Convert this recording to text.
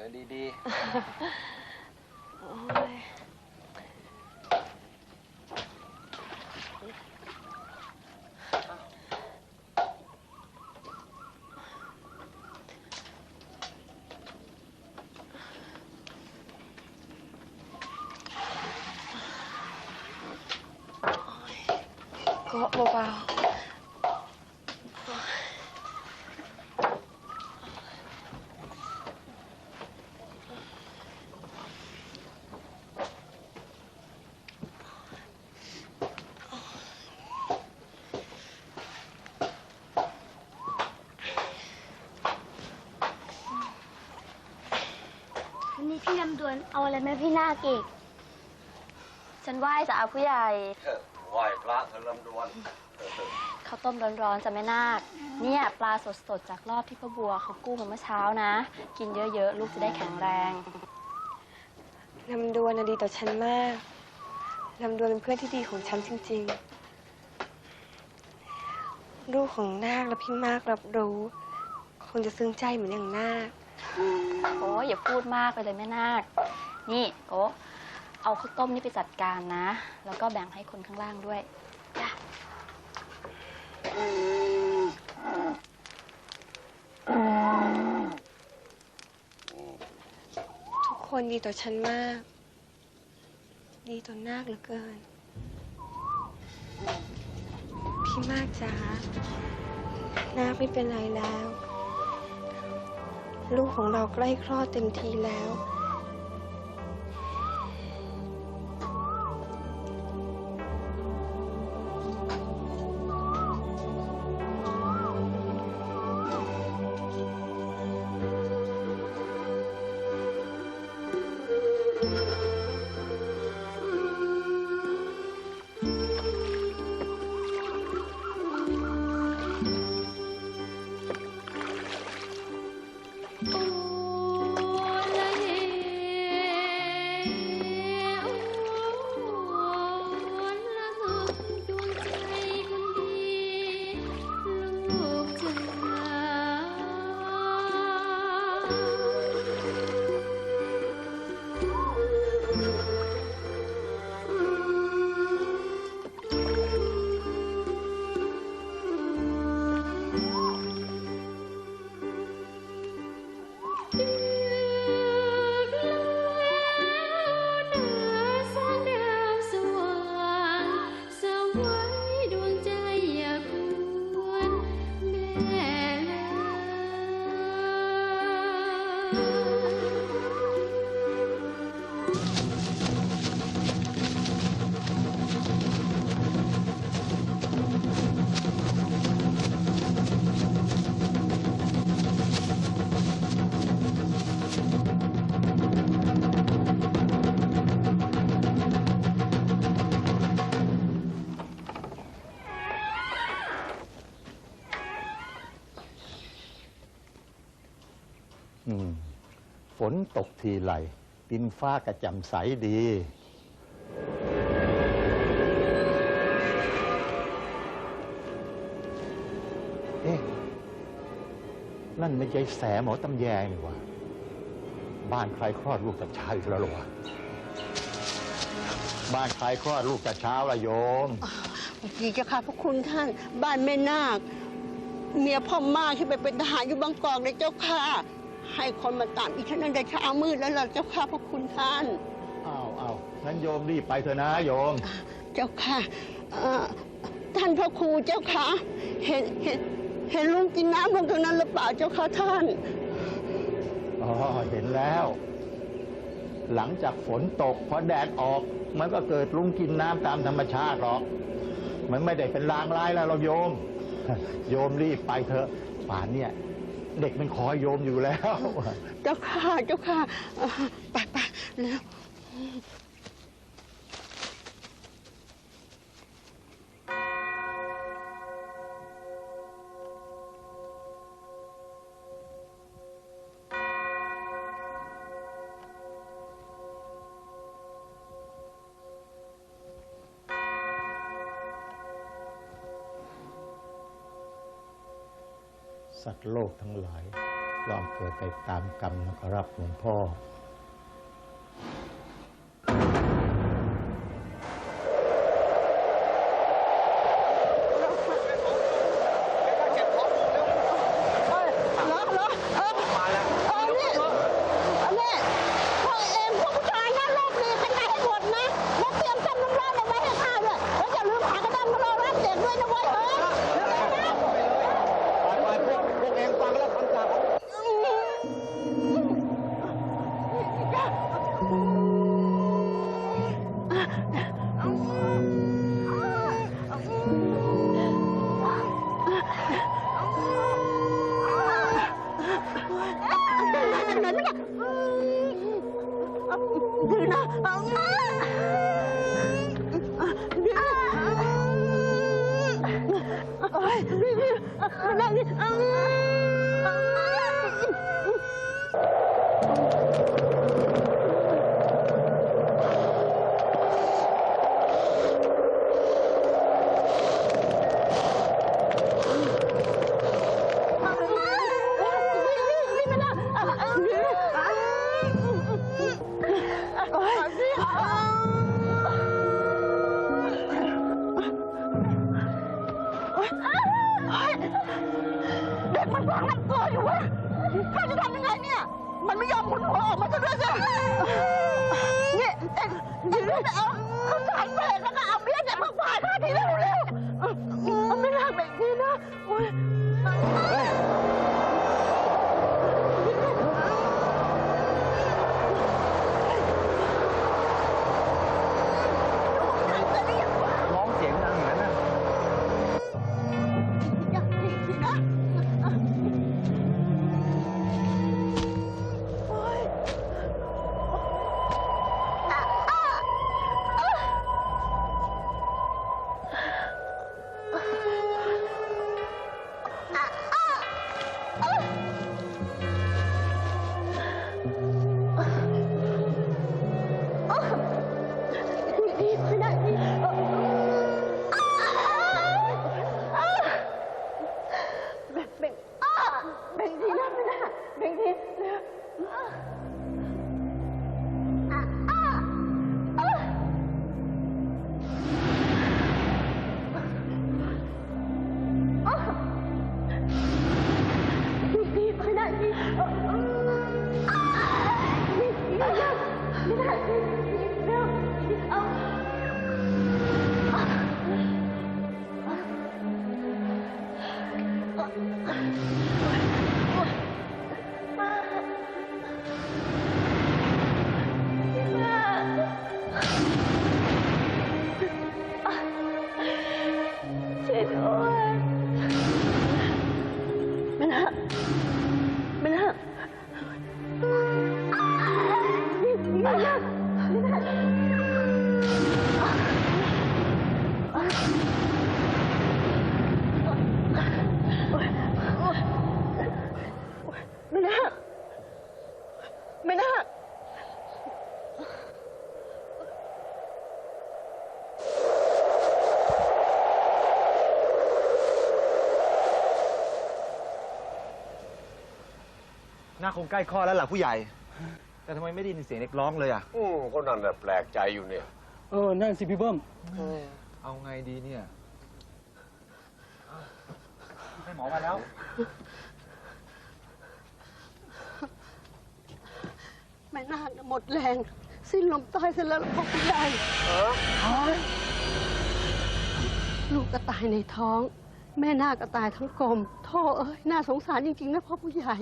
ดินดีโอ้ยก็เบาๆวันนี้พี่ลำดวนเอาอะไรไหมาให้พี่นาคอีก ฉันไหว้จะเอาผู้ใหญ่ๆเออไหว้พระเธอลำดวนเออข้าวต้มร้อนๆจะไม่นาคเนี่ยปลาสดๆ จากรอบที่พ่อบัวเขากู้มาเมื่อเช้านะ กินเยอะๆ ลูกจะได้แข็งแรง ลำดวนน่ะดีต่อฉันมาก ลำดวนเป็นเพื่อนที่ดีของฉันจริงๆ ลูกของนาคและพี่มากรับรู้ คงจะซึ้งใจเหมือนอย่างนาค โอ้ยอย่าพูดมากไปเลยแม่นาค นี่โอ้เอาข้าวต้มนี่ไปจัดการนะ แล้วก็แบ่งให้คนข้างล่างด้วยจ้ะทุกคนดีต่อฉันมาก ดีต่อนาคเหลือเกิน พี่มากจ๋านาคไม่เป็นไรแล้ว ลูกของเราใกล้คลอดเต็มทีแล้ว อืมฝนตกทีไหลดินฟ้ากระจ่มใสดี เอ๊ะ นั่นไม่ใช่แสหมอตำแยนี่หวะบ้านใครคลอดลูกแต่เช้าอีกแล้วเหรอวะบ้านใครคลอดลูกแต่เช้าละโยม ดีเจ้าค่ะพระคุณท่าน บ้านแม่นาค เมียพ่อมากที่ไปเป็นทหารอยู่บางกอกเลยเจ้าค่ะ ให้คนมาตามอีกท่านนั้นแต่เช้ามืดแล้วล่ะเจ้าค่ะพระคุณท่าน อ้าวอ้าวงั้นโยมรีบไปเถอะนะโยม เจ้าค่ะเอ่อท่านพระครูเจ้าค่ะเห็นเห็นเห็นลุงกินน้ำลงตรงนั้นหรือเปล่าเจ้าค่ะท่าน อ๋อ เห็นแล้ว หลังจากฝนตกพอแดดออก มันก็เกิดลุงกินน้ำตามธรรมชาติหรอก มันไม่ได้เป็นลางร้ายแล้วเราโยม โยมรีบไปเถอะป่านเนี่ย เด็กมันคอยโยมอยู่แล้ว เจ้าค่ะเจ้าค่ะอ่อไปไปเร็ว สัตว์โลกทั้งหลายยอมเกิดไปตามกรรมนะครับหลวงพ่อ ดีนะเอา มันฟังน้ำตัวอยู่เว้ยข้าจะทำยังไงเนี่ย มันไม่ยอมหมุนหัวออกมาซะด้วยสิเนี่ยเอ็งยืนไปเอาข้าวสารเศษแล้วก็เอาเบี้ยเด็กมาฝ่ายข้าทีเร็ น่าคงใกล้คลอดแล้วล่ะผู้ใหญ่ แต่ทำไมไม่ได้ยินเสียงเด็กร้องเลยอะ อืมก็นั่นแหละแปลกใจอยู่เนี่ย เออ นั่นสิพี่เบิ้ม เอาไงดีเนี่ยให้หมอมาแล้ว แม่นาคหมดแรง สิ้นลมตายเสร็จแล้วพ่อคุณยายลูกก็ตายในท้อง แม่นาคก็ตายทั้งกลมโท่เอ้ยน่าสงสารจริงๆนะพ่อผู้ใหญ่